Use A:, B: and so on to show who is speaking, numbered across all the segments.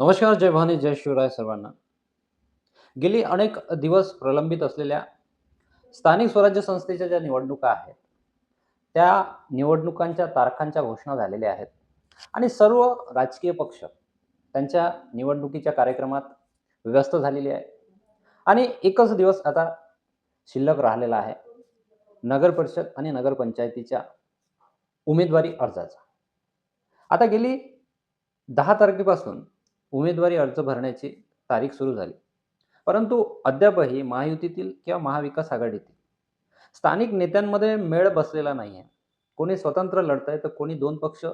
A: नमस्कार जय भवानी जय शिवराय सर्वांना. गेली अनेक दिवस प्रलंबित असलेल्या स्थानिक स्वराज्य संस्थेच्या ज्या निवडणुका आहेत त्या निवडणुकांच्या तारखांच्या घोषणा झालेल्या आहेत. आणि सर्व राजकीय पक्ष त्यांच्या निवडणुकीच्या कार्यक्रमात व्यस्त झालेले आहे आणि एकच दिवस आता शिल्लक राहिलेला आहे. नगर परिषद आणि नगरपंचायतीच्या उमेदवारी अर्जाचा. आता गेली दहा तारखेपासून उमेदवारी अर्ज भरण्याची तारीख सुरू झाली. परंतु अद्यापही महायुतीतील किंवा महाविकास आघाडीतील स्थानिक नेत्यांमध्ये मेळ बसलेला नाही आहे कोणी स्वतंत्र लढत आहे तर कोणी दोन पक्ष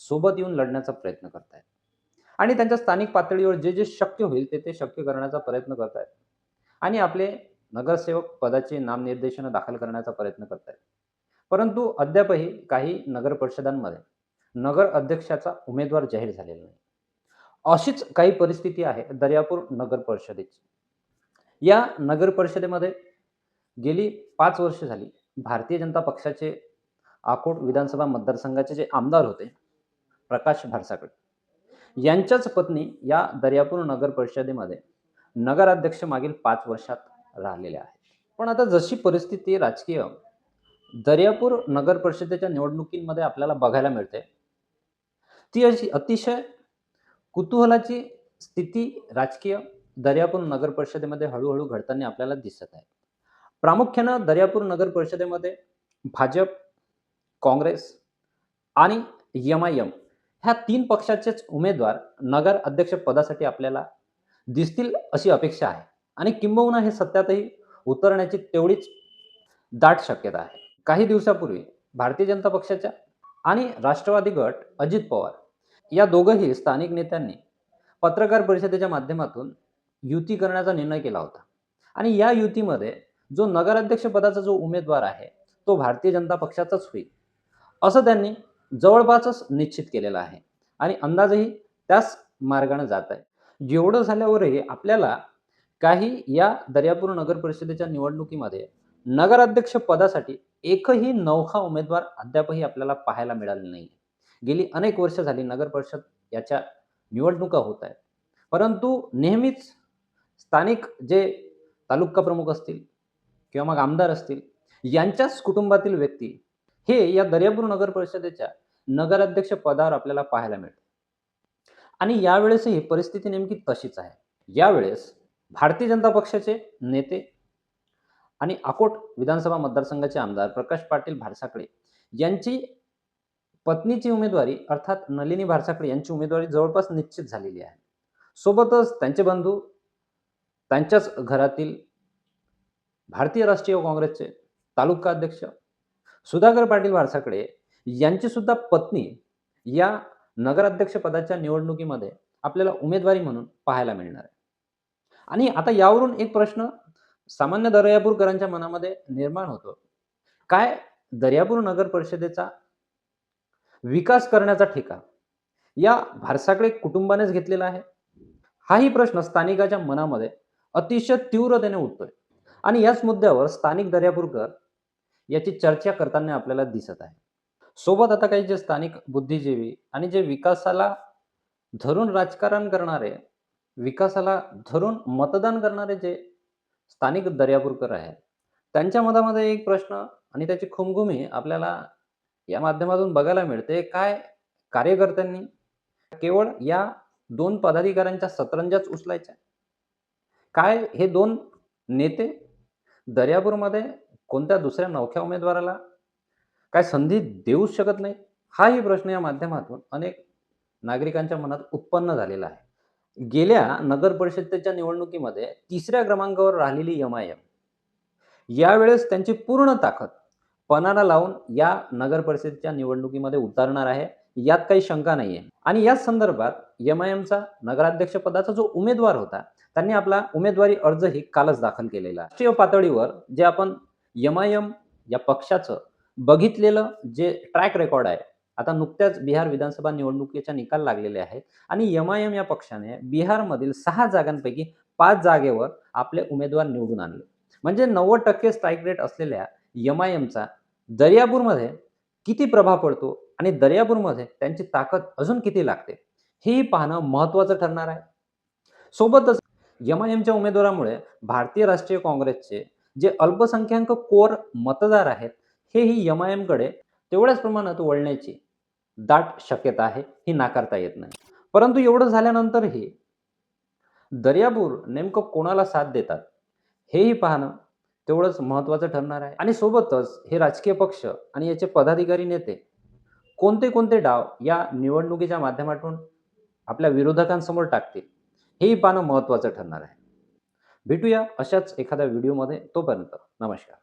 A: सोबत येऊन लढण्याचा प्रयत्न करत आहेत आणि त्यांच्या स्थानिक पातळीवर जे जे शक्य होईल ते ते शक्य करण्याचा प्रयत्न करत आहेत आणि आपले नगरसेवक पदाचे नामनिर्देशन दाखल करण्याचा प्रयत्न करत आहेत परंतु अद्यापही काही नगर परिषदांमध्ये नगर अध्यक्षाचा उमेदवार जाहीर झालेला नाही. अशीच काही परिस्थिती आहे दर्यापूर नगर परिषदेची. या नगर परिषदेमध्ये गेली पाच वर्ष झाली भारतीय जनता पक्षाचे आकोट विधानसभा मतदारसंघाचे जे आमदार होते प्रकाश भारसाकडे यांच्याच पत्नी या दर्यापूर नगर परिषदेमध्ये नगराध्यक्ष मागील पाच वर्षात राहिलेल्या आहेत. पण आता जशी परिस्थिती राजकीय दर्यापूर नगर परिषदेच्या निवडणुकीमध्ये आपल्याला बघायला मिळते ती अशी अतिशय कुतूहलाची स्थिती राजकीय दर्यापूर नगर परिषदेमध्ये हळूहळू घडताना आपल्याला दिसत आहे. प्रामुख्यानं दर्यापूर नगर परिषदेमध्ये भाजप काँग्रेस आणि एम आय एम ह्या तीन पक्षाचेच उमेदवार नगर अध्यक्ष पदासाठी आपल्याला दिसतील अशी अपेक्षा आहे. आणि किंबहुना हे सत्यातही उतरण्याची तेवढीच दाट शक्यता आहे. काही दिवसापूर्वी भारतीय जनता पक्षाच्या आणि राष्ट्रवादी गट अजित पवार या दोघंही स्थानिक नेत्यांनी पत्रकार परिषदेच्या माध्यमातून युती करण्याचा निर्णय केला होता. आणि या युतीमध्ये जो नगराध्यक्ष पदाचा जो उमेदवार आहे तो भारतीय जनता पक्षाचाच होईल असं त्यांनी जवळपासच निश्चित केलेलं आहे. आणि अंदाजही त्याच मार्गाने जात आहे. जेवढं झाल्यावरही आपल्याला काही या दर्यापूर नगर परिषदेच्या निवडणुकीमध्ये नगराध्यक्ष पदासाठी एकही नौखा उमेदवार अद्यापही आपल्याला पाहायला मिळाले नाही गेली अनेक वर्ष झाली नगर परिषद याच्या निवडणुका होत आहेत. परंतु नेहमीच स्थानिक जे तालुका प्रमुख असतील किंवा मग आमदार असतील यांच्याच कुटुंबातील व्यक्ती हे या दर्यापूर नगर परिषदेच्या नगराध्यक्ष पदावर आपल्याला पाहायला मिळते. आणि यावेळेसही परिस्थिती नेमकी तशीच आहे. यावेळेस भारतीय जनता पक्षाचे नेते आणि अकोट विधानसभा मतदारसंघाचे आमदार प्रकाश पाटील भारसाकडे यांची पत्नीची उमेदवारी अर्थात नलिनी भारसाकडे यांची उमेदवारी जवळपास निश्चित झालेली आहे. सोबतच त्यांचे बंधू त्यांच्याच घरातील भारतीय राष्ट्रीय काँग्रेसचे तालुका अध्यक्ष सुधाकर पाटील भारसाकडे यांची सुद्धा पत्नी या नगराध्यक्षपदाच्या निवडणुकीमध्ये आपल्याला उमेदवारी म्हणून पाहायला मिळणार आहे. आणि आता यावरून एक प्रश्न सामान्य दर्यापूरकरांच्या मनामध्ये निर्माण होतो. काय दर्यापूर नगर परिषदेचा विकास करण्याचा ठेका या भारसाकडे कुटुंबानेच घेतलेला आहे. हाही प्रश्न स्थानिकाच्या मनामध्ये अतिशय तीव्रतेने उठतोय. आणि याच मुद्द्यावर स्थानिक दर्यापूरकर याची चर्चा करताना आपल्याला दिसत आहे. सोबत आता काही जे स्थानिक बुद्धिजीवी आणि जे विकासाला धरून राजकारण करणारे विकासाला धरून मतदान करणारे जे स्थानिक दर्यापूरकर आहेत त्यांच्या मतामध्ये एक प्रश्न आणि त्याची खुमघुमी आपल्याला या माध्यमातून बघायला मिळते. काय कार्यकर्त्यांनी केवळ या दोन पदाधिकाऱ्यांच्या सतरंजाच उचलायच्या? काय हे दोन नेते दर्यापूरमध्ये कोणत्या दुसऱ्या नवख्या उमेदवाराला काय संधी देऊच शकत नाही हाही प्रश्न या माध्यमातून अनेक नागरिकांच्या मनात उत्पन्न झालेला आहे. गेल्या नगर परिषदेच्या निवडणुकीमध्ये तिसऱ्या क्रमांकावर राहिलेली एम आय एम यावेळेस त्यांची पूर्ण ताकद पणाला लावून या नगर परिषदेच्या निवडणुकीमध्ये उतरणार आहे यात काही शंका नाही आहे आणि याच संदर्भात एम आय एमचा नगराध्यक्ष पदाचा जो उमेदवार होता त्यांनी आपला उमेदवारी अर्जही कालच दाखल केलेला राष्ट्रीय पातळीवर जे आपण एम आय एम या पक्षाचं बघितलेलं जे ट्रॅक रेकॉर्ड आहे आता नुकत्याच बिहार विधानसभा निवडणुकीच्या निकाल लागलेले आहेत आणि एम आय एम या पक्षाने बिहारमधील सहा जागांपैकी पाच जागेवर आपले उमेदवार निवडून आणले. म्हणजे नव्वद टक्के स्ट्राईक रेट असलेल्या एम आय एमचा दर्यापूरमध्ये किती प्रभाव पडतो आणि दर्यापूरमध्ये त्यांची ताकद अजून किती लागते हेही पाहणं महत्त्वाचं ठरणार आहे. सोबतच एम उमेदवारामुळे भारतीय राष्ट्रीय काँग्रेसचे जे अल्पसंख्याक कोर मतदार आहेत हेही एम तेवढ्याच प्रमाणात वळण्याची दाट शक्यता आहे ही नाकारता येत नाही. परंतु एवढं झाल्यानंतरही दर्यापूर नेमकं कोणाला साथ देतात हेही पाहणं तेवढंच महत्त्वाचं ठरणार आहे. आणि सोबतच हे राजकीय पक्ष आणि याचे पदाधिकारी नेते कोणते कोणते डाव या निवडणुकीच्या माध्यमातून आपल्या विरोधकांसमोर टाकतील हेही पाहणं महत्त्वाचं ठरणार आहे. भेटूया अशाच एखाद्या व्हिडिओमध्ये तोपर्यंत नमस्कार.